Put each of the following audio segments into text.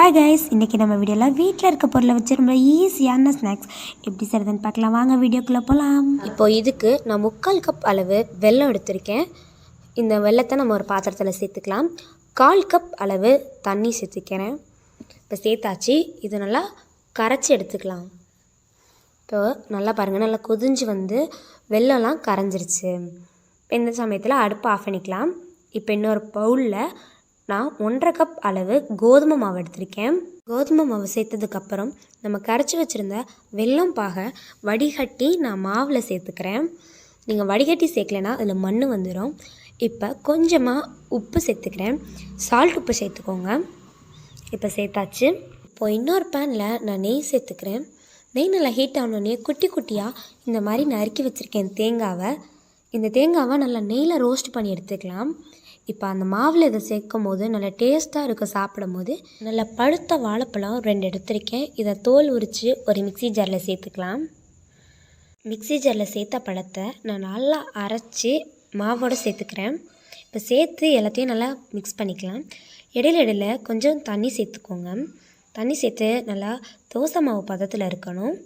Hi guys இன்றைக்கி நம்ம வீடியோவில் வீட்டில் இருக்க பொருளை வச்சு ரொம்ப ஈஸியான ஸ்நாக்ஸ் எப்படி செய்கிறதுன்னு பார்க்கலாம். வாங்க வீடியோக்குள்ளே போகலாம் இப்போ இதுக்கு நான் முக்கால் கப் அளவு வெல்லம் எடுத்திருக்கேன். இந்த வெல்லத்தை நம்ம ஒரு பாத்திரத்தில் சேர்த்துக்கலாம். கால் கப் அளவு தண்ணி சேர்த்துக்கிறேன். இப்போ சேர்த்தாச்சு. இது நல்லா கரைச்சி எடுத்துக்கலாம். இப்போ நல்லா பாருங்கள் நல்லா கொதிஞ்சு வந்து வெல்லம்லாம் கரைஞ்சிருச்சு. இப்போ இந்த சமயத்தில் அடுப்பை ஆஃப் பண்ணிக்கலாம். இப்போ இன்னொரு பவுலில் நான் ஒன்றரை கப் அளவு கோதுமை மாவு எடுத்திருக்கேன். கோதுமை மாவு சேர்த்ததுக்கப்புறம் நம்ம கரைச்சி வச்சுருந்த வெல்லம் பாகை வடிகட்டி நான் மாவில் சேர்த்துக்கிறேன். நீங்கள் வடிகட்டி சேர்க்கலைன்னா அதில் மண் வந்துடும் இப்போ கொஞ்சமாக உப்பு சேர்த்துக்கிறேன். சால்ட் உப்பு சேர்த்துக்கோங்க. இப்போ சேர்த்தாச்சு. இப்போ இன்னொரு பேனில் நான் நெய் சேர்த்துக்கிறேன். நெய் நல்லா ஹீட் ஆனோடனே குட்டி குட்டியாக இந்த மாதிரி நறுக்கி வச்சுருக்கேன் தேங்காவை. இந்த தேங்காவை நல்லா நெய்யில் ரோஸ்ட் பண்ணி எடுத்துக்கலாம். இப்போ அந்த மாவில் இதை சேர்க்கும் போது நல்லா டேஸ்ட்டாக இருக்கும் சாப்பிடும் போது நல்லா பழுத்த வாழைப்பழம் ரெண்டு எடுத்திருக்கேன். இதை தோல் உரித்து ஒரு மிக்ஸி ஜாரில் சேர்த்துக்கலாம். மிக்ஸி ஜாரில் சேர்த்த பழத்தை நான் நல்லா அரைச்சி மாவோடு சேர்த்துக்கிறேன். இப்போ சேர்த்து எல்லாத்தையும் நல்லா மிக்ஸ் பண்ணிக்கலாம். இடையில இடையில கொஞ்சம் தண்ணி சேர்த்துக்கோங்க. தண்ணி சேர்த்து நல்லா தோசை மாவு பதத்தில் இருக்கணும்.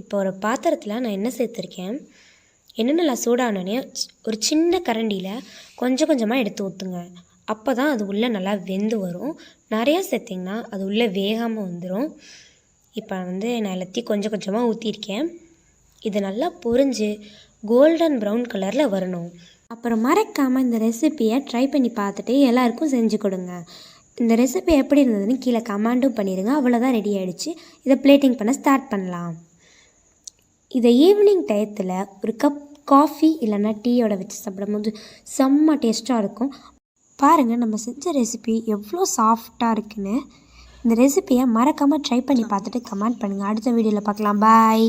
இப்போ ஒரு பாத்திரத்தில் நான் என்ன சேர்த்துருக்கேன். எண்ணெய் நல்லா சூடானோடனே ஒரு சின்ன கரண்டியில் கொஞ்சம் கொஞ்சமாக எடுத்து ஊற்றுங்க அப்போ தான் அது உள்ளே நல்லா வெந்து வரும். நிறையா சேர்த்திங்கன்னா அது உள்ளே வேகாமல் வந்துடும் இப்போ வந்து நான் எல்லாத்தையும் கொஞ்சம் கொஞ்சமாக ஊற்றிருக்கேன் இது நல்லா பொரிஞ்சு கோல்டன் ப்ரௌன் கலரில் வரணும். அப்புறம் மறக்காமல் இந்த ரெசிப்பியை ட்ரை பண்ணி பார்த்துட்டு எல்லாருக்கும் செஞ்சு கொடுங்க. இந்த ரெசிபி எப்படி இருந்ததுன்னு கீழே கமாண்டும் பண்ணிடுங்க அவ்வளோதான் ரெடி ஆகிடுச்சு இதை பிளேட்டிங் பண்ண ஸ்டார்ட் பண்ணலாம். இதை ஈவினிங் டயத்தில் ஒரு கப் காஃபி இல்லைன்னா டீயோட வச்சு சாப்பிடும்போது செம்ம டேஸ்ட்டாக இருக்கும். பாருங்கள் நம்ம செஞ்ச ரெசிபி எவ்வளோ சாஃப்டாக இருக்குன்னு. இந்த ரெசிபியை மறக்காமல் ட்ரை பண்ணி பார்த்துட்டு கமெண்ட் பண்ணுங்கள் அடுத்த வீடியோவில் பார்க்கலாம். பாய்